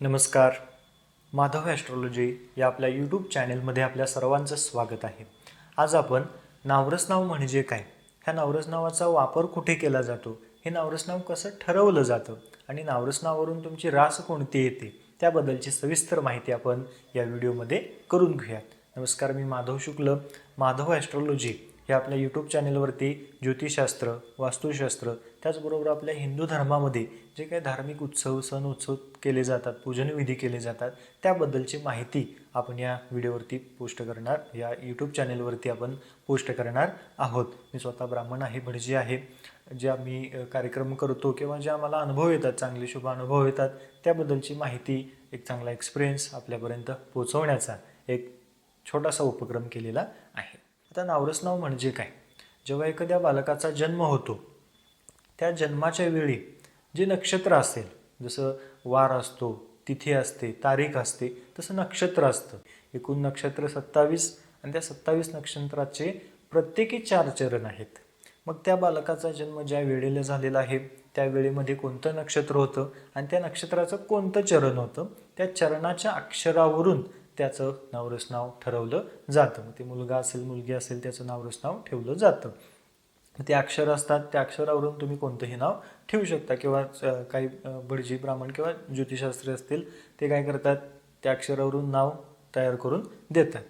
नमस्कार. माधव ॲस्ट्रॉलॉजी या आपल्या यूट्यूब चॅनेलमध्ये आपल्या सर्वांचं स्वागत आहे. आज आपण नावरस नाव म्हणजे काय? ह्या नावरस नावाचा वापर कुठे केला जातो? हे नावरस नाव कसं ठरवलं जातं? आणि नावरस नावावरून तुमची रास कोणती येते? त्याबद्दलची सविस्तर माहिती आपण या व्हिडिओमध्ये करून घेऊयात. नमस्कार मी माधव शुक्ल माधव ॲस्ट्रॉलॉजी हे आपल्या यूट्यूब चॅनलवरती ज्योतिषशास्त्र वास्तुशास्त्र त्याचबरोबर आपल्या हिंदू धर्मामध्ये जे काही धार्मिक उत्सव सण उत्सव केले जातात पूजनविधी केले जातात त्याबद्दलची माहिती आपण या व्हिडिओवरती पोस्ट करणार या यूट्यूब चॅनेलवरती आपण पोस्ट करणार आहोत. मी स्वतः ब्राह्मण आहे भटजी आहे. जे आम्ही कार्यक्रम करतो किंवा जे आम्हाला अनुभव येतात चांगले शुभ अनुभव येतात त्याबद्दलची माहिती एक चांगला एक्सपिरियन्स आपल्यापर्यंत पोचवण्याचा एक छोटासा उपक्रम केलेला आहे. आता नावरस नाव म्हणजे काय? जेव्हा एखाद्या बालकाचा जन्म होतो त्या जन्माच्या वेळी जे नक्षत्र असेल जसं वार असतो तिथी असते तारीख असते तसं नक्षत्र असतं. एकूण नक्षत्र सत्तावीस आणि त्या सत्तावीस नक्षत्राचे प्रत्येकी चार चरण आहेत. मग त्या बालकाचा जन्म ज्या वेळेला झालेला आहे त्या वेळेमध्ये कोणतं नक्षत्र होतं आणि त्या नक्षत्राचं कोणतं चरण होतं त्या चरणाच्या अक्षरावरून त्याचं नवरस नाव ठरवलं जातं. मग ते मुलगा असेल मुलगी असेल त्याचं नावरस नाव ठेवलं जातं. ते अक्षर असतात त्या अक्षरावरून तुम्ही कोणतंही नाव ठेवू शकता. किंवा काही भटजी ब्राह्मण किंवा ज्योतिषशास्त्री असतील ते काय करतात? त्या अक्षरावरून नाव तयार करून देतात.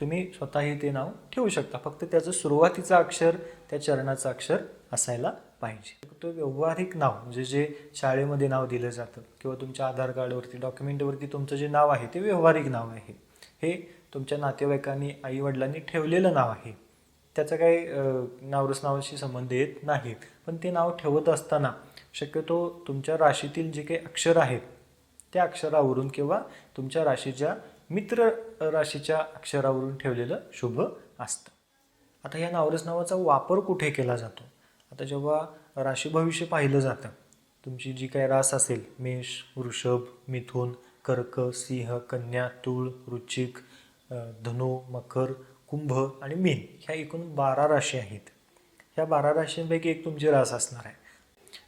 तुम्ही स्वतःही ते नाव ठेवू शकता. फक्त त्याचं सुरुवातीचं अक्षर त्या चरणाचं अक्षर असायला पाहिजे. तो व्यवहारिक नाव म्हणजे जे शाळेमध्ये नाव दिलं जातं किंवा तुमच्या आधार कार्डवरती डॉक्युमेंटवरती तुमचं जे नाव आहे ते व्यवहारिक नाव आहे. हे तुमच्या नातेवाईकांनी आईवडिलांनी ठेवलेलं नाव आहे. त्याचा काही नावरस नावाशी संबंध येत नाही. पण ते नाव ठेवत असताना शक्यतो तुमच्या राशीतील जे काही अक्षर आहेत त्या अक्षरावरून किंवा तुमच्या राशीच्या मित्र राशीच्या अक्षरावरून ठेवलेलं शुभ असतं. आता या नावरस नावाचा वापर कुठे केला जातो? आता जेव्हा राशी भविष्य पाहिलं जातं तुमची जी काही रास असेल मेष वृषभ मिथुन कर्क सिंह कन्या तूळ रुचिक धनु मकर कुंभ आणि मीन ह्या एकूण बारा राशी आहेत. ह्या बारा राशींपैकी एक तुमची रास असणार आहे.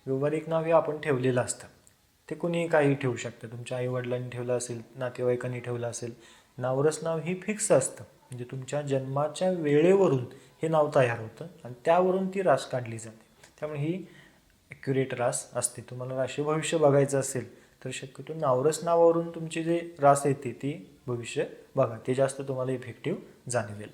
व्यवहारिक नाव हे आपण ठेवलेलं असतं. ते कुणीही काही ठेवू शकतं. तुमच्या आईवडिलांनी ठेवलं असेल नातेवाईकांनी ठेवलं असेल नावरस नाव ही फिक्स असतं. म्हणजे तुमच्या जन्माच्या वेळेवरून हे नाव तयार होतं आणि त्यावरून ती रास काढली जाते. त्यामुळे ही ॲक्युरेट रास असते. तुम्हाला राशी भविष्य बघायचं असेल तर शक्यतो नावरस नावावरून तुमची जे रास येते ती भविष्य बघा. ते जास्त तुम्हाला इफेक्टिव्ह जाणवेल.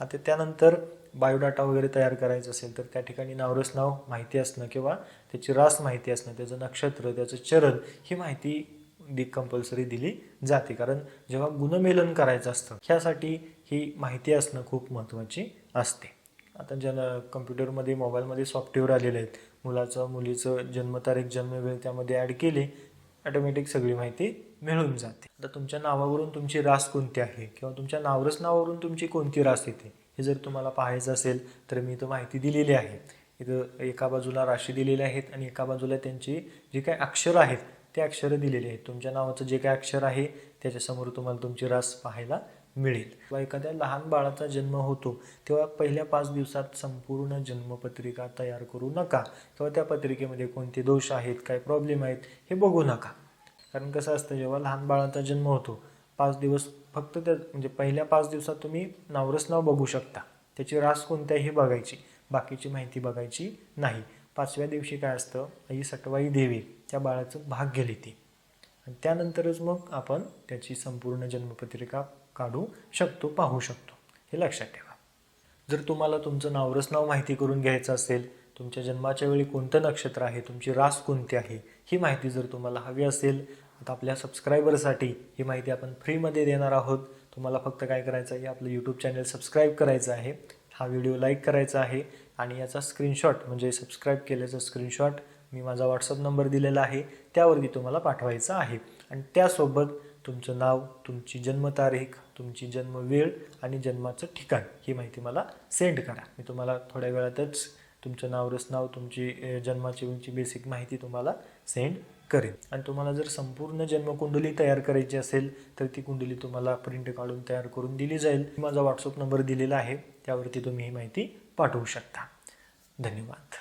आता त्यानंतर बायोडाटा वगैरे तयार करायचं असेल तर त्या ठिकाणी नावरस नाव माहिती असणं किंवा त्याची रास माहिती असणं त्याचं नक्षत्र त्याचं चरण ही माहिती दी कंपल्सरी दिली जाते. कारण जेव्हा गुणमेलन करायचं असतं ह्यासाठी ही माहिती असणं खूप महत्त्वाची असते. आता जन कम्प्युटरमध्ये मोबाईलमध्ये सॉफ्टवेअर आलेले आहेत मुलाचं मुलीचं जन्मतारीख जन्मवेळ त्यामध्ये ॲड केले ऑटोमॅटिक सगळी माहिती मिळून जाते. आता तुमच्या नावावरून तुमची रास कोणती आहे? किंवा तुमच्या नावरस नावावरून तुमची कोणती रास येते? हे जर तुम्हाला पाहायचं असेल तर मी इथं माहिती दिलेली आहे. इथं एका बाजूला राशी दिलेल्या आहेत आणि एका बाजूला त्यांची जी काही अक्षरं आहेत ते अक्षरं दिलेली आहेत. तुमच्या नावाचं जे काय अक्षर आहे त्याच्यासमोर तुम्हाला तुमची रास पाहायला मिळेल. किंवा एखाद्या लहान बाळाचा जन्म होतो तेव्हा पहिल्या पाच दिवसात संपूर्ण जन्मपत्रिका तयार करू नका. किंवा त्या पत्रिकेमध्ये कोणते दोष आहेत काय प्रॉब्लेम आहेत हे बघू नका. कारण कसं असतं जेव्हा लहान बाळाचा जन्म होतो पाच दिवस फक्त त्या म्हणजे पहिल्या पाच दिवसात तुम्ही नावरस नाव बघू शकता. त्याची रास कोणत्याही बघायची. बाकीची माहिती बघायची नाही. पाचव्या दिवशी काय असतं आई सटवाई देवी त्या बाळाचं भाग गेली ती. आणि त्यानंतरच मग आपण त्याची संपूर्ण जन्मपत्रिका काढू शकतो पाहू शकतो. हे लक्षात ठेवा. जर तुम्हाला तुमचं नावरस नाव माहिती करून घ्यायचं असेल तुमच्या जन्माच्या वेळी कोणतं नक्षत्र आहे तुमची रास कोणती आहे ही माहिती जर तुम्हाला हवी असेल आता आपल्या सबस्क्रायबरसाठी ही माहिती आपण फ्रीमध्ये देणार आहोत. तुम्हाला फक्त काय करायचं आहे आपलं यूट्यूब चॅनल सबस्क्राईब करायचं आहे. हा व्हिडिओ लाईक करायचा आहे आणि याचा स्क्रीनशॉट म्हणजे सबस्क्राईब केल्याचा स्क्रीनशॉट मी माझा व्हॉट्सअप नंबर दिलेला आहे त्यावरती तुम्हाला पाठवायचा आहे. आणि त्यासोबत तुमचं नाव तुमची जन्मतारीख तुमची जन्मवेळ आणि जन्माचं ठिकाण ही माहिती मला सेंड करा. मी तुम्हाला थोड्या वेळातच तुमचं नाव रसनाव तुमची जन्माची उंची बेसिक माहिती तुम्हाला सेंड करेन. आणि तुम्हाला जर संपूर्ण जन्मकुंडली तयार करायची असेल तर ती कुंडली तुम्हाला प्रिंट काढून तयार करून दिली जाईल. माझा व्हॉट्सअप नंबर दिलेला आहे त्यावरती तुम्ही ही माहिती पाठवू शकता. धन्यवाद.